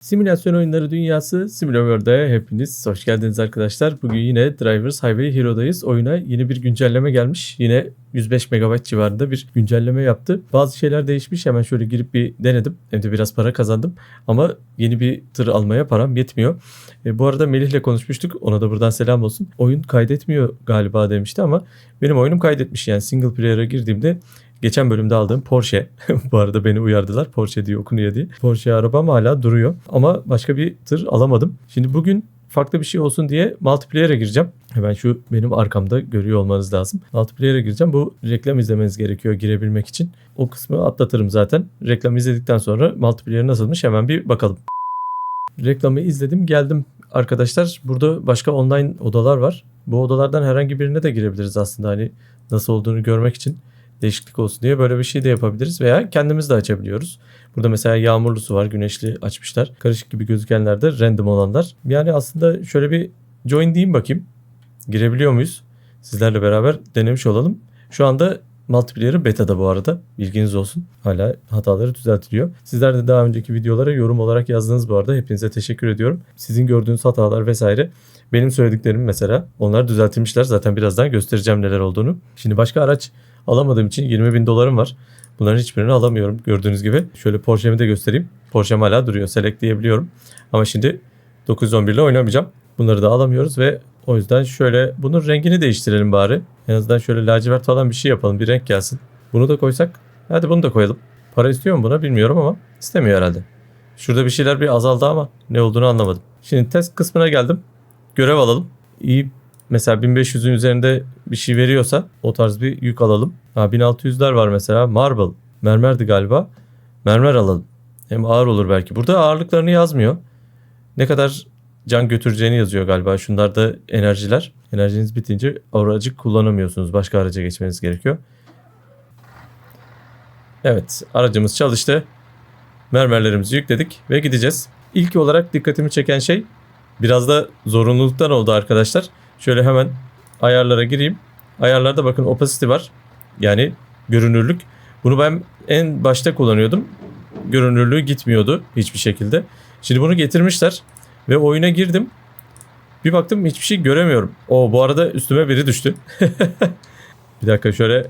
Simülasyon oyunları dünyası Simulaworld'e hepiniz hoş geldiniz arkadaşlar. Bugün yine Drivers Highway Hero'dayız. Oyuna yeni bir güncelleme gelmiş. Yine 105 MB civarında bir güncelleme yaptı. Bazı şeyler değişmiş. Hemen şöyle girip bir denedim. Hem de biraz para kazandım. Ama yeni bir tır almaya param yetmiyor. E, bu arada Melih'le konuşmuştuk. Ona da buradan selam olsun. Oyun kaydetmiyor galiba demişti ama benim oyunum kaydetmiş. Yani single player'a girdiğimde Geçen bölümde aldığım Porsche. Bu arada beni uyardılar. Porsche diye okunuyor diye. Porsche arabam hala duruyor. Ama başka bir tır alamadım. Şimdi bugün farklı bir şey olsun diye multiplayer'e gireceğim. Hemen şu benim arkamda görüyor olmanız lazım. Multiplayer'e gireceğim. Bu reklam izlemeniz gerekiyor girebilmek için. O kısmı atlatırım zaten. Reklam izledikten sonra multiplayer nasılmış hemen bir bakalım. Reklamı izledim geldim arkadaşlar. Burada başka online odalar var. Bu odalardan herhangi birine de girebiliriz aslında hani nasıl olduğunu görmek için değişiklik olsun diye böyle bir şey de yapabiliriz veya kendimiz de açabiliyoruz. Burada mesela yağmurlusu var, güneşli açmışlar. Karışık gibi gözükenler de random olanlar. Yani aslında şöyle bir join diyeyim bakayım. Girebiliyor muyuz? Sizlerle beraber denemiş olalım. Şu anda multiplayer'ı beta'da bu arada. Bilginiz olsun. Hala hataları düzeltiliyor. Sizler de daha önceki videolara yorum olarak yazdınız bu arada. Hepinize teşekkür ediyorum. Sizin gördüğünüz hatalar vesaire benim söylediklerim mesela onlar düzeltilmişler. Zaten birazdan göstereceğim neler olduğunu. Şimdi başka araç alamadığım için 20 bin dolarım var. Bunların hiçbirini alamıyorum gördüğünüz gibi. Şöyle Porsche'mi de göstereyim. Porsche'm hala duruyor. Select diyebiliyorum. Ama şimdi 911 ile oynamayacağım. Bunları da alamıyoruz ve o yüzden şöyle bunun rengini değiştirelim bari. En azından şöyle lacivert falan bir şey yapalım. Bir renk gelsin. Bunu da koysak. Hadi bunu da koyalım. Para istiyor mu buna bilmiyorum ama istemiyor herhalde. Şurada bir şeyler bir azaldı ama ne olduğunu anlamadım. Şimdi test kısmına geldim. Görev alalım. İyi mesela 1500'ün üzerinde bir şey veriyorsa o tarz bir yük alalım. Ha 1600'ler var mesela. Marble. Mermerdi galiba. Mermer alalım. Hem ağır olur belki. Burada ağırlıklarını yazmıyor. Ne kadar can götüreceğini yazıyor galiba. Şunlar da enerjiler. Enerjiniz bitince aracı kullanamıyorsunuz. Başka araca geçmeniz gerekiyor. Evet aracımız çalıştı. Mermerlerimizi yükledik ve gideceğiz. İlk olarak dikkatimi çeken şey biraz da zorunluluktan oldu arkadaşlar. Şöyle hemen ayarlara gireyim. Ayarlarda bakın opacity var. Yani görünürlük. Bunu ben en başta kullanıyordum. Görünürlüğü gitmiyordu hiçbir şekilde. Şimdi bunu getirmişler ve oyuna girdim. Bir baktım hiçbir şey göremiyorum. O bu arada üstüme biri düştü. bir dakika şöyle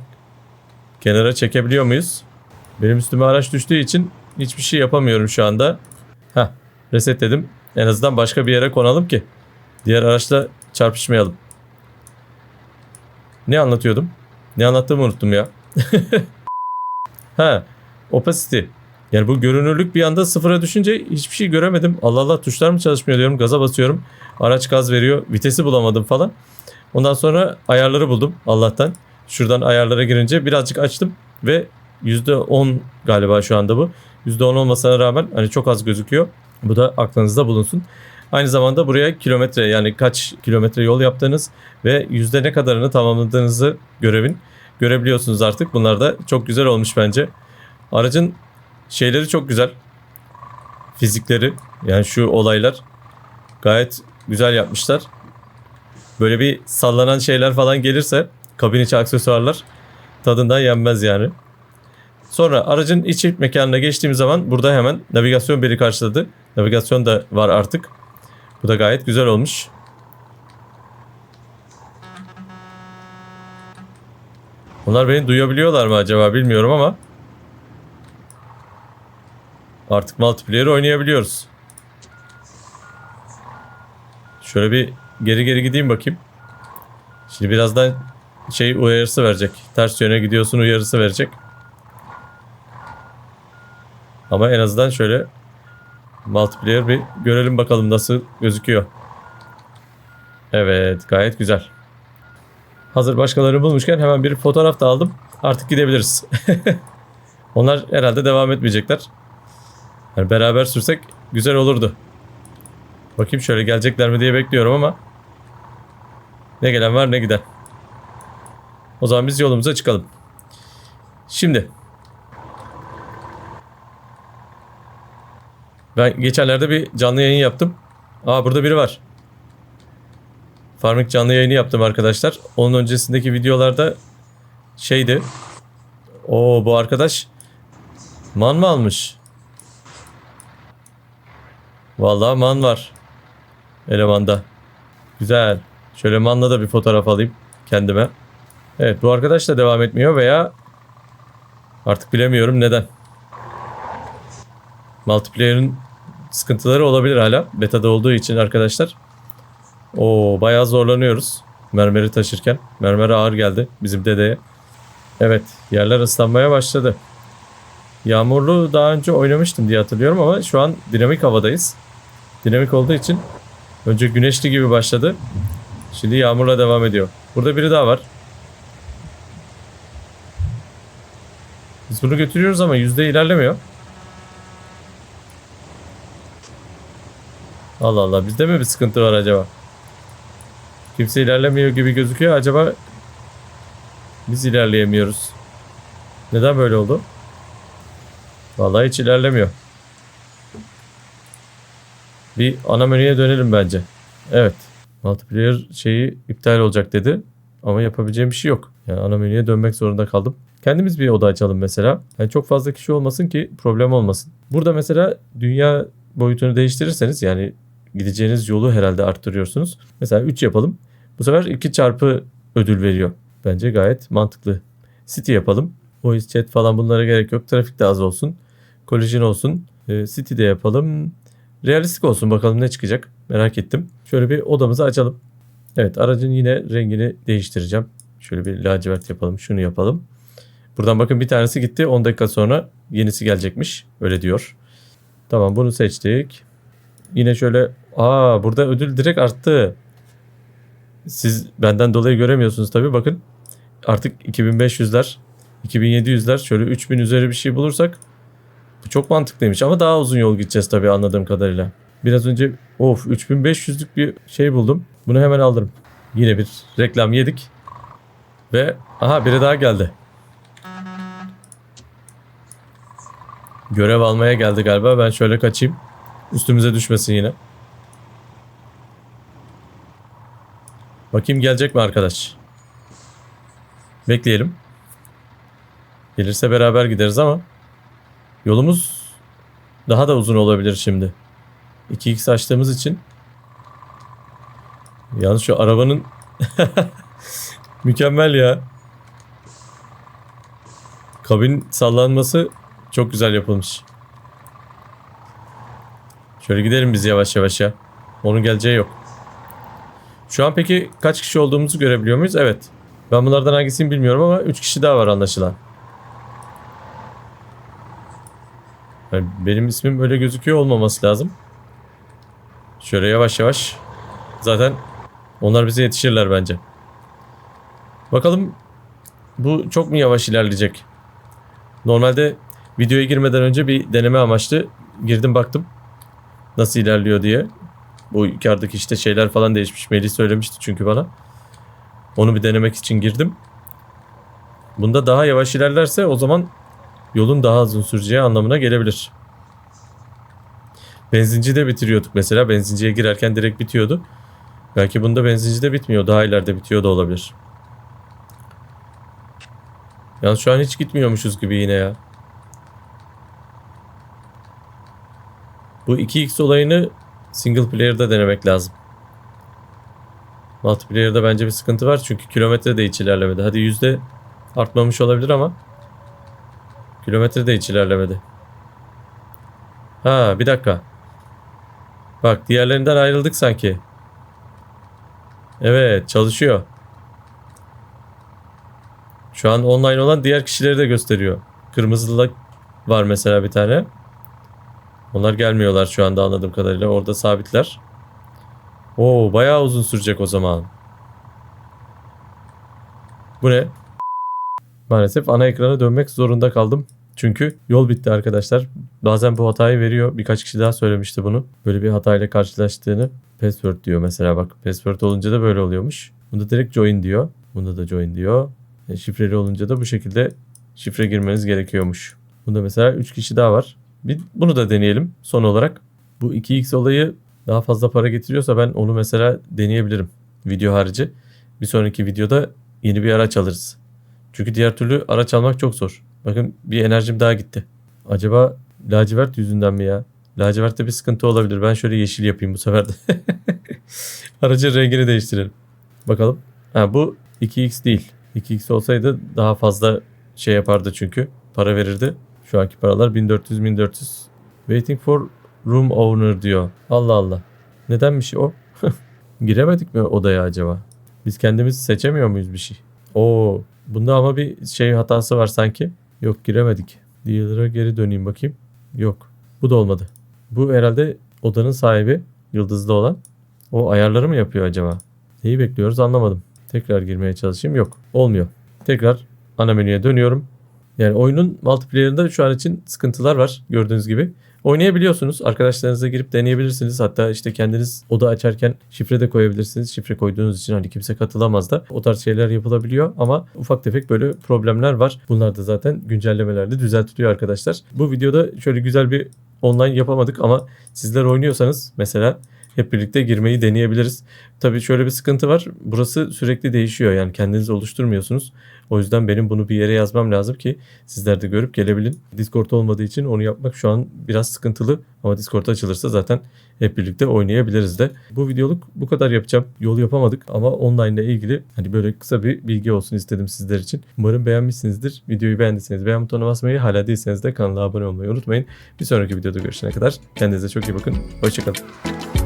kenara çekebiliyor muyuz? Benim üstüme araç düştüğü için hiçbir şey yapamıyorum şu anda. Heh, resetledim. En azından başka bir yere konalım ki diğer araçla çarpışmayalım. Ne anlatıyordum? Ne anlattığımı unuttum ya. ha, opacity. Yani bu görünürlük bir anda sıfıra düşünce hiçbir şey göremedim. Allah Allah tuşlar mı çalışmıyor diyorum. Gaza basıyorum. Araç gaz veriyor. Vitesi bulamadım falan. Ondan sonra ayarları buldum Allah'tan. Şuradan ayarlara girince birazcık açtım ve %10 galiba şu anda bu. %10 olmasına rağmen hani çok az gözüküyor. Bu da aklınızda bulunsun. Aynı zamanda buraya kilometre yani kaç kilometre yol yaptığınız ve yüzde ne kadarını tamamladığınızı görevin görebiliyorsunuz artık. Bunlar da çok güzel olmuş bence. Aracın şeyleri çok güzel. Fizikleri yani şu olaylar gayet güzel yapmışlar. Böyle bir sallanan şeyler falan gelirse kabin içi aksesuarlar tadından yenmez yani. Sonra aracın içi mekanına geçtiğimiz zaman burada hemen navigasyon beni karşıladı. Navigasyon da var artık. Bu da gayet güzel olmuş. Onlar beni duyabiliyorlar mı acaba bilmiyorum ama artık multiplayer oynayabiliyoruz. Şöyle bir geri geri gideyim bakayım. Şimdi birazdan şey uyarısı verecek. Ters yöne gidiyorsun uyarısı verecek. Ama en azından şöyle multiplayer bir görelim bakalım nasıl gözüküyor. Evet gayet güzel. Hazır başkalarını bulmuşken hemen bir fotoğraf da aldım. Artık gidebiliriz. Onlar herhalde devam etmeyecekler. Yani beraber sürsek güzel olurdu. Bakayım şöyle gelecekler mi diye bekliyorum ama ne gelen var ne giden. O zaman biz yolumuza çıkalım. Şimdi Ben geçenlerde bir canlı yayın yaptım. Aa burada biri var. Farming canlı yayını yaptım arkadaşlar. Onun öncesindeki videolarda şeydi. O bu arkadaş man mı almış? Vallahi man var. Elemanda. Güzel. Şöyle manla da bir fotoğraf alayım kendime. Evet bu arkadaş da devam etmiyor veya artık bilemiyorum neden. Multiplayer'ın sıkıntıları olabilir hala. Beta'da olduğu için arkadaşlar. Oo bayağı zorlanıyoruz. Mermeri taşırken. Mermer ağır geldi bizim dedeye. Evet yerler ıslanmaya başladı. Yağmurlu daha önce oynamıştım diye hatırlıyorum ama şu an dinamik havadayız. Dinamik olduğu için önce güneşli gibi başladı. Şimdi yağmurla devam ediyor. Burada biri daha var. Biz bunu götürüyoruz ama yüzde ilerlemiyor. Allah Allah bizde mi bir sıkıntı var acaba? Kimse ilerlemiyor gibi gözüküyor. Acaba biz ilerleyemiyoruz. Neden böyle oldu? Vallahi hiç ilerlemiyor. Bir ana menüye dönelim bence. Evet. Multiplayer şeyi iptal olacak dedi. Ama yapabileceğim bir şey yok. Yani ana menüye dönmek zorunda kaldım. Kendimiz bir oda açalım mesela. Yani çok fazla kişi olmasın ki problem olmasın. Burada mesela dünya boyutunu değiştirirseniz yani gideceğiniz yolu herhalde arttırıyorsunuz. Mesela 3 yapalım. Bu sefer 2 çarpı ödül veriyor. Bence gayet mantıklı. City yapalım. Voice chat falan bunlara gerek yok. Trafik de az olsun. Collision olsun. Ee, City de yapalım. Realistik olsun bakalım ne çıkacak. Merak ettim. Şöyle bir odamızı açalım. Evet aracın yine rengini değiştireceğim. Şöyle bir lacivert yapalım. Şunu yapalım. Buradan bakın bir tanesi gitti. 10 dakika sonra yenisi gelecekmiş. Öyle diyor. Tamam bunu seçtik. Yine şöyle aa burada ödül direkt arttı. Siz benden dolayı göremiyorsunuz tabii bakın. Artık 2500'ler 2700'ler şöyle 3000 üzeri bir şey bulursak bu çok mantıklıymış ama daha uzun yol gideceğiz tabii anladığım kadarıyla. Biraz önce of 3500'lük bir şey buldum. Bunu hemen alırım. Yine bir reklam yedik. Ve aha biri daha geldi. Görev almaya geldi galiba. Ben şöyle kaçayım. Üstümüze düşmesin yine. Bakayım gelecek mi arkadaş? Bekleyelim. Gelirse beraber gideriz ama yolumuz daha da uzun olabilir şimdi. 2x açtığımız için. Yalnız şu arabanın mükemmel ya. Kabin sallanması çok güzel yapılmış. Şöyle gidelim biz yavaş yavaş ya. Onun geleceği yok. Şu an peki kaç kişi olduğumuzu görebiliyor muyuz? Evet. Ben bunlardan hangisini bilmiyorum ama 3 kişi daha var anlaşılan. Yani benim ismim öyle gözüküyor olmaması lazım. Şöyle yavaş yavaş. Zaten onlar bize yetişirler bence. Bakalım bu çok mu yavaş ilerleyecek? Normalde videoya girmeden önce bir deneme amaçlı girdim baktım. Nasıl ilerliyor diye. Bu yukarıdaki işte şeyler falan değişmiş. Melih söylemişti çünkü bana. Onu bir denemek için girdim. Bunda daha yavaş ilerlerse o zaman yolun daha uzun süreceği anlamına gelebilir. Benzincide bitiriyorduk mesela. Benzinciye girerken direkt bitiyordu. Belki bunda benzincide bitmiyor. Daha ileride bitiyor da olabilir. Yalnız şu an hiç gitmiyormuşuz gibi yine ya. Bu 2x olayını single player'da denemek lazım. Multiplayer'da bence bir sıkıntı var çünkü kilometre de hiç ilerlemedi. Hadi yüzde artmamış olabilir ama kilometre de hiç ilerlemedi. Ha bir dakika. Bak diğerlerinden ayrıldık sanki. Evet çalışıyor. Şu an online olan diğer kişileri de gösteriyor. Kırmızılık var mesela bir tane. Onlar gelmiyorlar şu anda anladığım kadarıyla. Orada sabitler. Oo bayağı uzun sürecek o zaman. Bu ne? Maalesef ana ekrana dönmek zorunda kaldım. Çünkü yol bitti arkadaşlar. Bazen bu hatayı veriyor. Birkaç kişi daha söylemişti bunu. Böyle bir hatayla karşılaştığını. Password diyor mesela bak. Password olunca da böyle oluyormuş. Bunda direkt join diyor. Bunda da join diyor. E, şifreli olunca da bu şekilde şifre girmeniz gerekiyormuş. Bunda mesela 3 kişi daha var. Bir, bunu da deneyelim son olarak. Bu 2x olayı daha fazla para getiriyorsa ben onu mesela deneyebilirim. Video harici. Bir sonraki videoda yeni bir araç alırız. Çünkü diğer türlü araç almak çok zor. Bakın bir enerjim daha gitti. Acaba lacivert yüzünden mi ya? Lacivertte bir sıkıntı olabilir. Ben şöyle yeşil yapayım bu sefer de. Aracın rengini değiştirelim. Bakalım. Ha, bu 2x değil. 2x olsaydı daha fazla şey yapardı çünkü. Para verirdi. Şu anki paralar 1400 1400. Waiting for room owner diyor. Allah Allah. Nedenmiş o? Giremedik mi odaya acaba? Biz kendimiz seçemiyor muyuz bir şey? Oo, bunda ama bir şey hatası var sanki. Yok giremedik. Dealer'a geri döneyim bakayım. Yok. Bu da olmadı. Bu herhalde odanın sahibi. Yıldızlı olan. O ayarları mı yapıyor acaba? Neyi bekliyoruz anlamadım. Tekrar girmeye çalışayım. Yok. Olmuyor. Tekrar ana menüye dönüyorum. Yani oyunun multiplayer'ında şu an için sıkıntılar var gördüğünüz gibi. Oynayabiliyorsunuz. Arkadaşlarınızla girip deneyebilirsiniz. Hatta işte kendiniz oda açarken şifre de koyabilirsiniz. Şifre koyduğunuz için hani kimse katılamaz da. O tarz şeyler yapılabiliyor ama ufak tefek böyle problemler var. Bunlar da zaten güncellemelerle düzeltiliyor arkadaşlar. Bu videoda şöyle güzel bir online yapamadık ama sizler oynuyorsanız mesela hep birlikte girmeyi deneyebiliriz. Tabii şöyle bir sıkıntı var. Burası sürekli değişiyor. Yani kendiniz oluşturmuyorsunuz. O yüzden benim bunu bir yere yazmam lazım ki sizler de görüp gelebilin. Discord olmadığı için onu yapmak şu an biraz sıkıntılı. Ama Discord açılırsa zaten hep birlikte oynayabiliriz de. Bu videoluk bu kadar yapacağım. Yol yapamadık ama online ile ilgili hani böyle kısa bir bilgi olsun istedim sizler için. Umarım beğenmişsinizdir. Videoyu beğendiyseniz beğen butonuna basmayı, hala değilseniz de kanala abone olmayı unutmayın. Bir sonraki videoda görüşene kadar kendinize çok iyi bakın. Hoşçakalın.